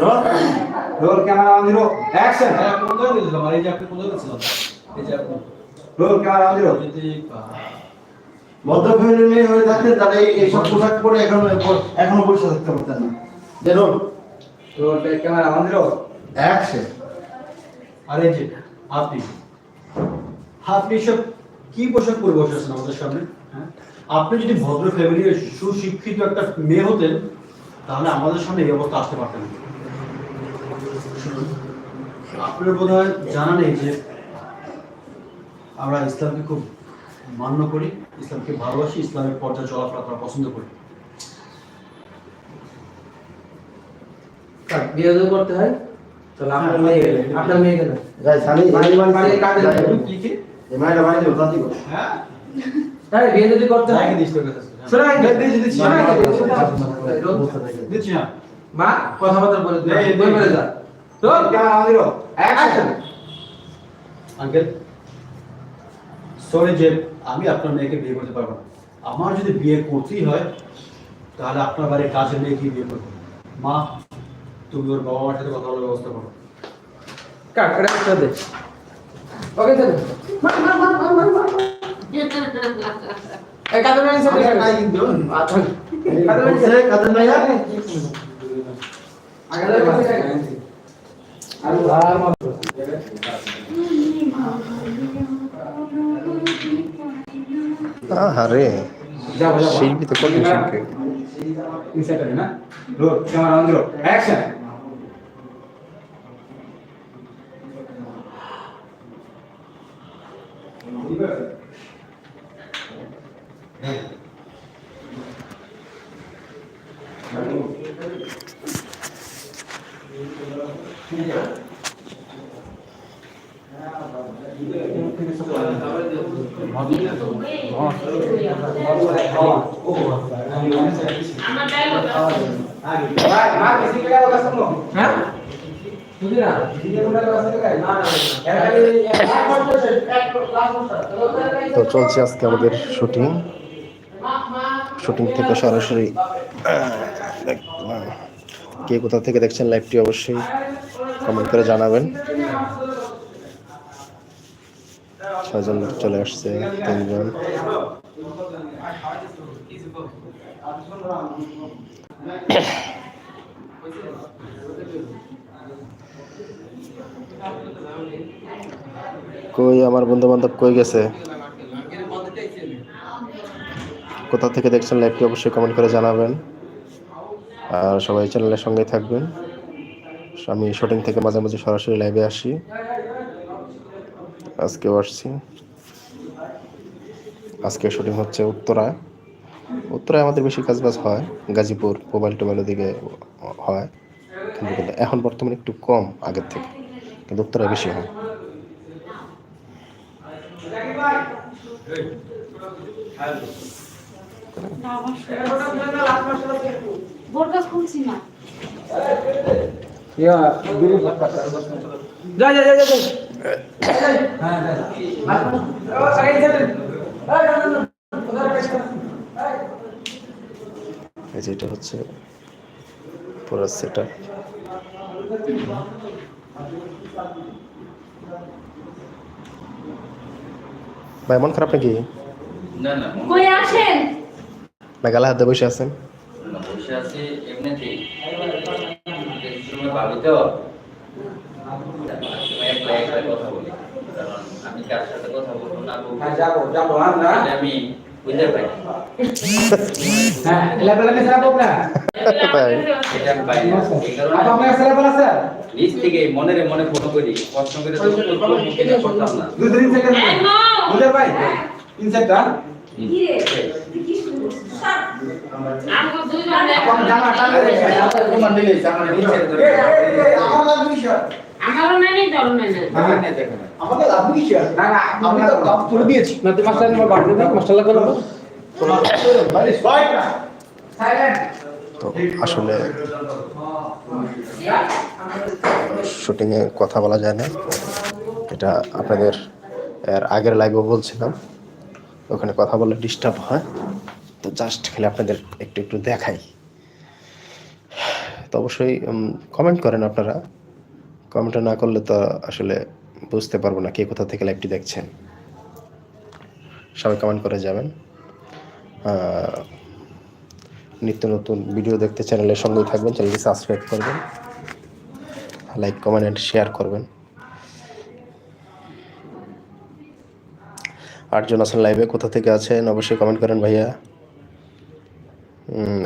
Roll camera on zero action হ্যাঁ, কোথায় গেছিলাম? আর এই যে আপনি কোথায় গেছিলাম? এই যে আপনি- রোল ক্যামেরা অন জিরো যদি, মেয়ে হয়ে থাকতেন তাহলে এই- এইসব পোশাক পরে এখনও এখনও বসে থাকতে পারতেন না দেখুন roll camera on zero action আর এই যে আপনি আপনি সব কি পোশাক পরে বসে আছেন আমাদের সামনে হ্যাঁ? আপনি যদি ভদ্র ফ্যামিলির সুশিক্ষিত একটা মেয়ে হতেন তাহলে আমাদের সামনে এই অবস্থা আসতে পারতেন না। আপনার বোধ হয় জানা নেই যে আমরা ইসলামকে খুব মান্য করি ইসলামকে ভালোবাসি ইসলামের পর্যায়ে চলাফেরা করা পছন্দ করি বিয়ে করতে হয় তাহলে আপনার হ্যাঁ, মেয়ে হ্যাঁ, আপনার মেয়ে কেন হ্যাঁ বিয়ে যদি করতে হয় হ্যাঁ মা কথাবার্তা বলে বলে যা roll camera on zero action uncle sorry যে আমি আপনার মেয়েকে বিয়ে করতে পারব না। আমার যদি বিয়ে করতেই হয় তাহলে আপনার বাড়ির কাজের মেয়েকে বিয়ে করব? মা তুমি ওর বাবা মার সাথে কথা বলার ব্যবস্থা করো। কাক এটা একটা দে। ওকে চল মার মার মার মার মার মার এই কাদের মেয়ে সব নাই কিন্তু আচ্ছা কাদের বলছে, কাদের নাই? আগে কাছে আর শিল্পী তো কঠিন শিল্পী? না? রোড ক্যামেরা অন অ্যাকশন ভাই মা কিসি কে লাগা শুনো হ্যাঁ বুঝি না দিদি কোনটা কাছে গায় না না এরা খালি এক করতেছে এক লাস্ট করতে তো চলছে আজকে আমাদের শুটিং শুটিং থেকে সরাসরি কে কোথা থেকে দেখছেন লাইভটি অবশ্যই কমেন্ট করে জানাবেন। ছয়জন চলে আসছে, তিনজন। কই, আমার বন্ধু বান্ধব কই গেছে? কোথা থেকে দেখছেন লাইভটি অবশ্যই কমেন্ট করে জানাবেন। আর সবাই চ্যানেলের সঙ্গে থাকবেন। আমি শুটিং থেকে মাঝে মাঝে সরাসরি লাইভে আসি। আজকেও আসছি। আজকে শুটিং হচ্ছে উত্তরায়। উত্তরায় আমাদের বেশি কাজবাজ হয়, গাজীপুর, মোবাইল টোবাইল দিকে হয়। কিন্তু এখন বর্তমানে একটু কম আগের থেকে, কিন্তু উত্তরায় বেশি হয়। বোরকা ইয়া হ্যাঁ এই যে এটা হচ্ছে পুরো সেট ভাই মন খারাপ নাকি না না কই আসেন না গালা হাতে বসে আছেন বসে আছি এমনিতেই ভাবি তো আমি একলা একলা কথা বলি কারণ আমি কার সাথে কথা বলব না বলব হ্যাঁ যাব যাব আমরা এটা আমি বুঝতে পারি হ্যাঁ এলা বেলা বকরা তাই এটা আমি পাই না এই কারণে আপা আপনার সারা বলা নিজ থেকে মনে রে মনে ফোন করি প্রশ্ন করে তো মুখে না করতাম না দুই তিন সেকেন্ড এই ভাই ইনসাইড না কি রে কি শুরু আমগো দুই জনে আপনি জানা টান তোমার দিলে আমার নিচে ধরে আমার লাগবে কিসের? নাই। আমাকে? না না আমি তো কাপ দিয়েছি। না মাস্টার নাম্বার দাও মাস্টার সবাই না। তো আসলে শুটিংয়ে কথা বলা যায় না। এটা আপনাদের এর আগের লাইভেও বলছিলাম। ওখানে কথা বলে ডিস্টার্ব হয়। তো জাস্ট খালি আপনাদের একটু একটু দেখাই। তো অবশ্যই কমেন্ট করেন আপনারা। কমেন্ট না করলে তো আসলে বুঝতে পারব না কে কোথা থেকে লাইভটি দেখছেন। সবাই কমেন্ট করে যাবেন। নিত্য নতুন ভিডিও দেখতে চ্যানেলের সঙ্গেই থাকবেন চ্যানেলটি সাবস্ক্রাইব করবেন লাইক কমেন্ট অ্যান্ড শেয়ার করবেন। আটজন আছেন লাইভে কোথা থেকে আছেন? অবশ্যই কমেন্ট করেন ভাইয়া।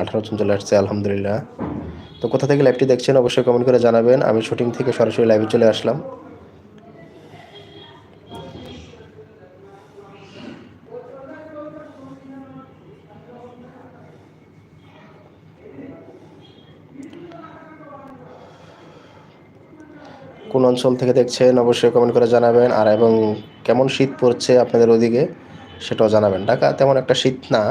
আঠারো জন চলে আসছে, আলহামদুলিল্লাহ। তো কোথা থেকে লাইভটি দেখছেন অবশ্যই কমেন্ট করে জানাবেন। আমি শুটিং থেকে সরাসরি লাইভে চলে আসলাম। কোন অঞ্চল থেকে দেখছেন অবশ্যই কমেন্ট করে জানাবেন। আর এবং কেমন শীত পড়ছে আপনাদের ওদিকে, সেটাও জানাবেন। ঢাকা তেমন একটা শীত না,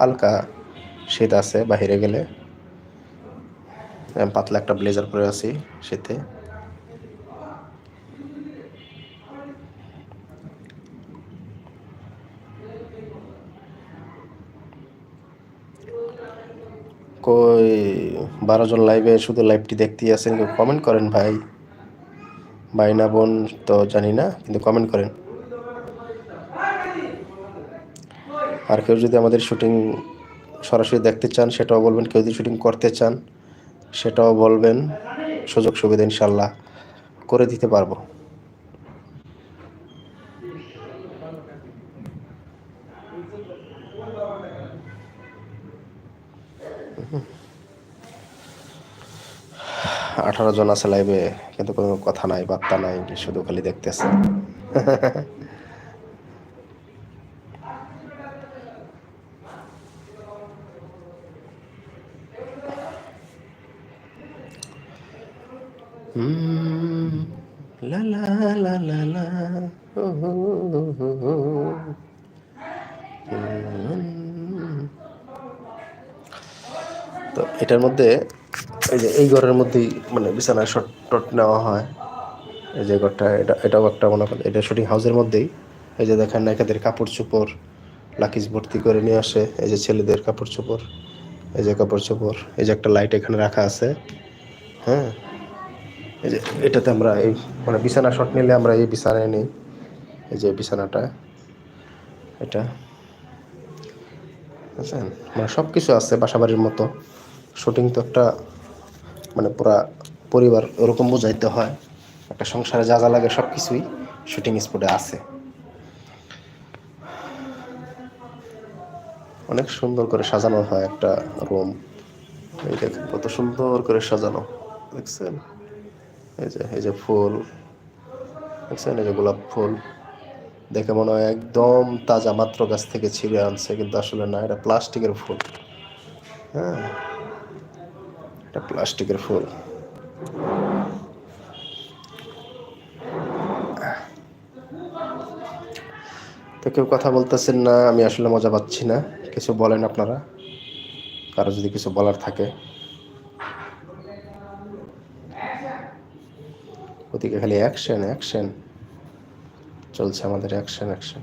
হালকা শীত আছে বাইরে গেলে। পাতলা একটা ব্লেজার পরে আছি শীতে। কই, বারো জন লাইভে শুধু লাইভটি দেখতেই আছেন, কেউ কমেন্ট করেন ভাই? ভাই না, বোন তো জানি না, কিন্তু কমেন্ট করেন। আর কেউ যদি আমাদের শুটিং সরাসরি দেখতে চান, সেটাও বলবেন, কেউ যদি শুটিং করতে চান সেটাও বলবেন, সুযোগ সুবিধা ইনশাল্লাহ করে দিতে পারব। আঠারো জন আছে লাইভে কিন্তু কোনো কথা নাই, বার্তা নাই, শুধু খালি দেখতেছে। লা, ও হো হো হো হো। হুম। তো এটার মধ্যে এই যে এই ঘরের মধ্যেই মানে বিছানায় শট টট নেওয়া হয়। এই যে ঘরটা এটা এটাও একটা মনে করেন এটা শুটিং হাউসের মধ্যেই। এই যে দেখেন নায়িকাদের কাপড় চোপড় লাকিজ ভর্তি করে নিয়ে আসে। এই যে ছেলেদের কাপড় চোপড় এই যে কাপড় চোপড় এই যে একটা লাইট এখানে রাখা আছে। হ্যাঁ? এই যে এটাতে আমরা এই মানে বিছানা শট নিলে আমরা এই বিছানায় নিই। এই যে বিছানাটা, এটা। বুঝছেন? মানে সব কিছু আছে বাসাবাড়ির মতো। শুটিং তো একটা মানে পুরা পরিবার ওরকম বোঝাইতে হয়। একটা সংসারে যা যা লাগে সব কিছুই শুটিং স্পটে আছে। অনেক সুন্দর করে সাজানো হয় একটা রুম। দেখেন কত সুন্দর করে সাজানো, দেখছেন? এই যে এই যে ফুল, দেখছেন? এই যে গোলাপ ফুল। দেখে মনে হয় একদম তাজা, মাত্র গাছ থেকে ছিঁড়ে আনছে, কিন্তু আসলে না, এটা প্লাস্টিকের ফুল। হ্যাঁ এটা প্লাস্টিকের ফুল। তো কেউ কথা বলতেছেন না, আমি আসলে মজা পাচ্ছি না। কিছু বলেন আপনারা? কারও যদি কিছু বলার থাকে। ওদিকে খালি অ্যাকশন অ্যাকশন চলছে আমাদের অ্যাকশন অ্যাকশন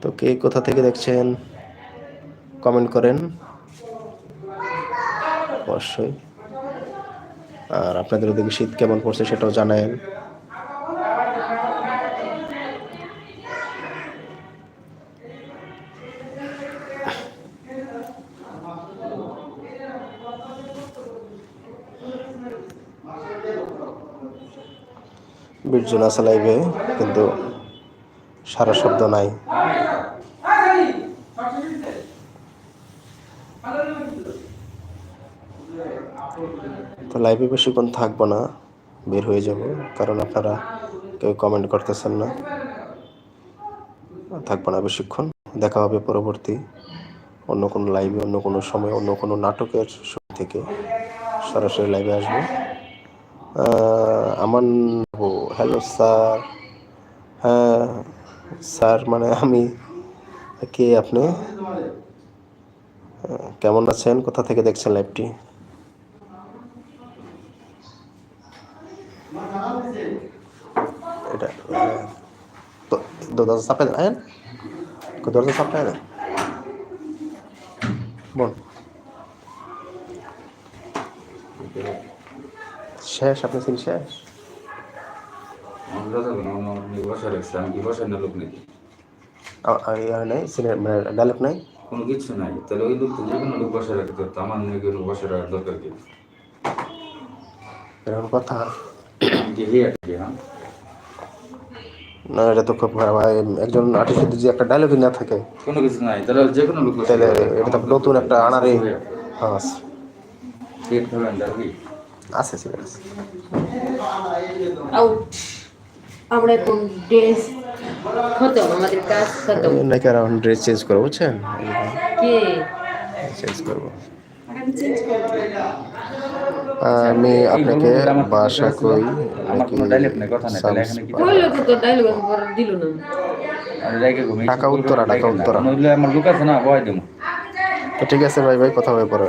তো কে কোথা থেকে দেখছেন? কমেন্ট করেন। অবশ্যই। আর আপনাদের ওদিকে শীত কেমন পড়ছে সেটাও জানায়েন। বীরজন আছে লাইভে কিন্তু সারা শব্দ নাই। তো লাইভে বেশিক্ষণ থাকব না, বের হয়ে যাব, কারণ আপনারা কেউ কমেন্ট করতেছেন না। থাকব না বেশিক্ষণ, দেখা হবে পরবর্তী অন্য কোনো লাইভে অন্য কোনো সময়, অন্য কোনো নাটকের থেকে। সরাসরি লাইভে আসব। আমার হ্যালো স্যার। হ্যাঁ স্যার মানে আমি কে আপনি? কেমন আছেন? কোথা থেকে দেখছেন লাইভটি? এটা শেষ, আপনি সিন শেষ? আমরা যাব না আমার নিয়ে বসে রাখছে আমি কি বসার না লোক নাকি আ- আ- ইয়া নাই ডায়লগ নাই? কোনো কিছু নাই। তাহলে ওই লোক যে কোনো লোক বসে রাখতে পারতো আমার নিয়ে কোনো বসে রাখার দরকার কি? এরকম কথা। কি হিয়ার কি হ্যাঁ? না এটা তো খুব খারাপ। আর একজন আর্টিস্ট যদি একটা ডায়লগই না থাকে কোনো কিছু নাই। তাহলে যে কোনো লোক তাহলে এটা তো নতুন একটা আনারে হ্যাঁ আছে। হিয়ার আছে আউট আমরা এখন ড্রেস খতম আমাদের কাজ খতম। নাকি আর ড্রেস চেঞ্জ করব বুঝছেন? কে? চেঞ্জ করব। আমি চেঞ্জ করব। আমি আপনাকে বাসা কই আমার নাকি এখানে পর ঢাকা উত্তরা, ঢাকা উত্তরা। লোক আছে না ভয় দেবো তো ঠিক আছে ভাই ভাই কথা হয়ে পড়ে